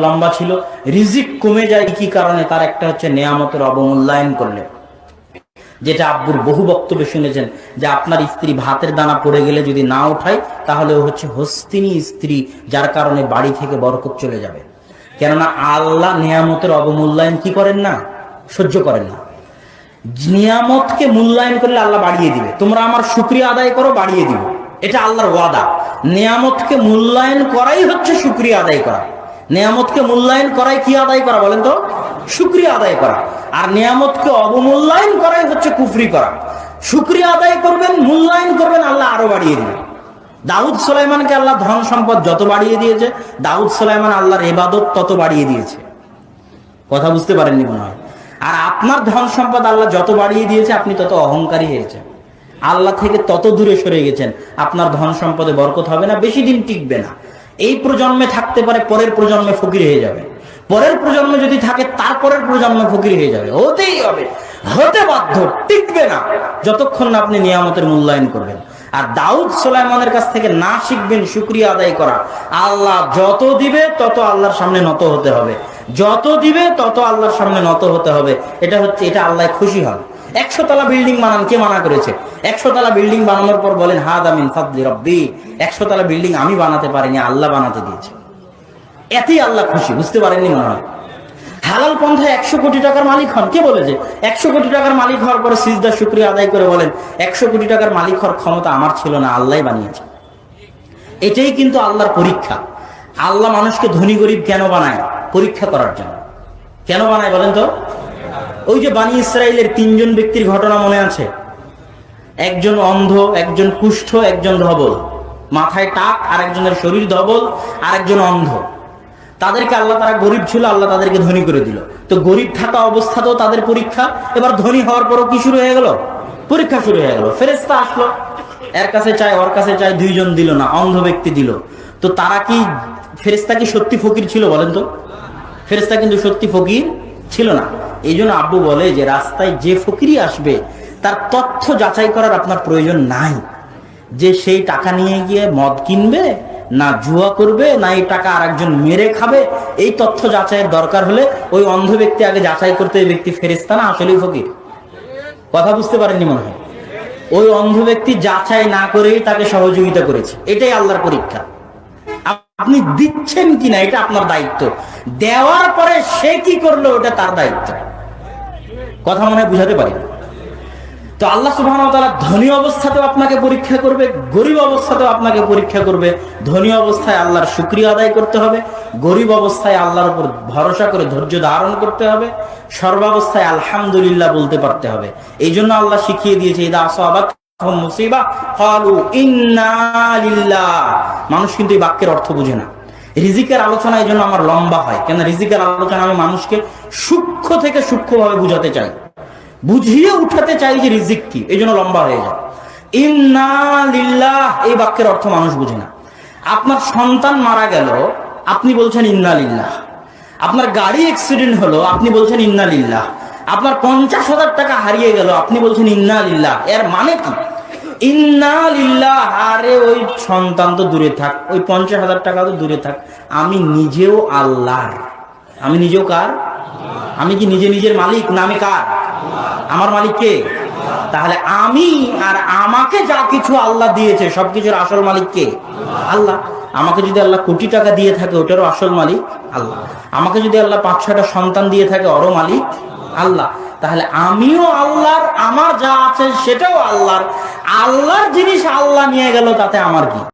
লম্বা ছিল। রিজিক কমে যায় কি কারণে? তার একটা হচ্ছে নেয়ামতের অবমূল্যায়ন করলে। যেটা আব্বুর বহু বক্তব্যে শুনেছেন যে আপনার স্ত্রী ভাতের দানা পড়ে গেলে যদি না উঠায়, তাহলে হচ্ছে হস্তিনী স্ত্রী, যার কারণে বাড়ি থেকে বরকত চলে যাবে। কেননা আল্লাহ নিয়ামতের অবমূল্যায়ন কি করেন না? সহ্য করেন না। নিয়ামতকে মূল্যায়ন করলে আল্লাহ বাড়িয়ে দিবে। তোমরা আমার শুক্রিয়া আদায় করো, বাড়িয়ে দিব। এটা আল্লাহর ওয়াদা। নিয়ামতকে মূল্যায়ন করাই হচ্ছে শুক্রিয়া আদায় করা। নিয়ামতকে মূল্যায়ন করাই কি আদায় করা বলেন তো? শুক্রিয়া আদায় করা। আর নিয়ামতকে অবমূল্যায়ন করাই হচ্ছে কুফরি করা। শুক্রিয়া আদায় করবেন, মূল্যায়ন করবেন, আল্লাহ আরও বাড়িয়ে দিবে দাউদ সুলাইমানকে আল্লাহ ধন সম্পদ যত বাড়িয়ে দিয়েছে, দাউদ সুলাইমান আল্লাহর এবাদত তত বাড়িয়ে দিয়েছে। কথা বুঝতে পারেননি মনে হয়? আর আপনার ধন সম্পদ আল্লাহ যত বাড়িয়ে দিয়েছে, আপনি তত অহংকারী হয়েছেন আল্লাহ থেকে তত দূরে সরে গেছেন। আপনার ধন সম্পদে বরকত হবে না, বেশি দিন টিকবে না। এই প্রজন্মে থাকতে পারে, পরের প্রজন্মে ফকির হয়ে যাবে। পরের প্রজন্মে যদি থাকে, তারপরের প্রজন্মে ফকির হয়ে যাবে। হতেই হবে। হতে বাধ্য, টিকবে না। যতক্ষণ না আপনি নিয়ামতের মূল্যায়ন করবেন। আর দাউদ সোলাইমানের কাছ থেকে না শিখবেন শুক্রিয়া আদায় করা। আল্লাহ যত দিবে, তত আল্লাহর সামনে নত হতে হবে। যত দিবে, তত আল্লাহর সামনে নত হতে হবে। এটা হচ্ছে, এটা আল্লাহ খুশি হন। একশো তলা বিল্ডিং বানান, কে মানা করেছে? একশো তলা বিল্ডিং বানানোর পর বলেন, হাদ আমিন ফাদলি রব্বি। একশো বিল্ডিং আমি বানাতে পারিনি, আল্লাহ বানাতে দিয়েছে। এতেই আল্লাহ খুশি, বুঝতে পারেননি মনে হয়। হালাল পন্থায় একশো কোটি টাকার মালিক হন। কে বলেছে? একশো কোটি টাকার মালিক হওয়ার পরে সিজদা শুক্রিয়া আদায় করে বলেন, একশো কোটি টাকার মালিক হওয়ার ক্ষমতা আমার ছিল না আল্লাহ বানিয়েছে। এটাই কিন্তু আল্লাহর পরীক্ষা। আল্লাহ মানুষকে ধনী গরিব কেন বানায়? পরীক্ষা করার জন্য। কেন বানায় বলেন তো? ওই যে বানি ইসরায়েলের তিনজন ব্যক্তির ঘটনা মনে আছে? একজন অন্ধ, একজন কুষ্ঠ, একজন ধবল। মাথায় টাক আর একজনের শরীর ধবল আর একজন অন্ধ। তাদেরকে আল্লাহ তারা গরিব ছিল, আল্লাহ তাদেরকে ধনী করে দিল। তো গরিব থাকা অবস্থাতেও তাদের পরীক্ষা। এবার ধনী হওয়ার পরও কি শুরু হয়ে গেল? পরীক্ষা শুরু হয়ে গেল। ফেরেস্তা আসলো। এর কাছে চায়, ওর কাছে চায়, দুইজন দিল না, অন্ধ ব্যক্তি দিল। তো তারা কি ফেরেস্তা কি সত্যি ফকির ছিল বলেন তো? ফেরেস্তা কিন্তু সত্যি ফকির ছিল না। এই জন্য আব্বু বলে যে রাস্তায় যে ফকিরই আসবে, তার তথ্য যাচাই করার আপনার প্রয়োজন নাই। যে সেই টাকা নিয়ে গিয়ে মদ কিনবে, না জুয়া করবে, না এই টাকা আরেকজন মেরে খাবে, এই তথ্য যাচাইয়ের দরকার হলে ওই অন্ধ ব্যক্তি আগে যাচাই করতে ওই ব্যক্তি ফেরিস্তা না, আসলেই ফকির। কথা বুঝতে পারেননি মনে হয়? ওই অন্ধ ব্যক্তি যাচাই না করেই তাকে সহযোগিতা করেছে। এটাই আল্লাহর পরীক্ষা। আপনি দিচ্ছেন কিনা, এটা আপনার দায়িত্ব। দেওয়ার পরে সে কি করল, ওটা তার দায়িত্ব। কথা মনে হয় বুঝাতে পারি তো আল্লাহ সুবাহ ধনী অবস্থাতেও আপনাকে পরীক্ষা করবে, গরিব অবস্থাতেও আপনাকে পরীক্ষা করবে। ধনী অবস্থায় আল্লাহর শুক্রিয়া আদায় করতে হবে, গরিব অবস্থায় আল্লাহর উপর ভরসা করে ধৈর্য ধারণ করতে হবে, সর্বাবস্থায় আলহামদুলিল্লাহ বলতে পারতে হবে। এই জন্য আল্লাহ শিখিয়ে দিয়েছে মুসিবা, ক্বালু ইন্না মানুষ কিন্তু এই বাক্যের অর্থ বুঝে না। রিজিকের আলোচনা এই জন্য আমার লম্বা হয়। কেন রিজিকের আলোচনা আমি মানুষকে সূক্ষ্ম থেকে সূক্ষ্মভাবে বুঝাতে চাই। বুঝিয়ে উঠাতে চাই যে রিজিক কি, এই জন্য লম্বা হয়ে যায় ইন্না এই বাক্যের অর্থ মানুষ বুঝে না। আপনার সন্তান মারা গেল, আপনি বলছেন ইন্না লিল্লাহ। আপনার গাড়ি অ্যাক্সিডেন্ট হলো, আপনি বলছেন ইন্না লিল্লাহ। আপনার পঞ্চাশ হাজার টাকা হারিয়ে গেল, আপনি বলছেন ইন্না লিল্লাহ। এর মানে কি? ইন্না লিল্লাহ, আরে ওই সন্তান তো দূরে থাক, ওই পঞ্চাশ হাজার টাকা তো দূরে থাক। আমি নিজেও আল্লাহর। আমি নিজেও কার? আমি কি নিজে নিজের মালিক না আমি কার? আমার মালিক কে? তাহলে আমি আর আমাকে যা কিছু আল্লাহ দিয়েছে সবকিছুর আসল মালিক কে? আল্লাহ। আমাকে যদি আল্লাহ কোটি টাকা দিয়ে থাকে, ওটারও আসল মালিক আল্লাহ। আমাকে যদি আল্লাহ পাঁচ ছটা সন্তান দিয়ে থাকে, ওরও মালিক আল্লাহ। তাহলে আমিও আল্লাহর, আমার যা আছে সেটাও আল্লাহর। আল্লাহর জিনিস আল্লাহ নিয়ে গেল, তাতে আমার কি?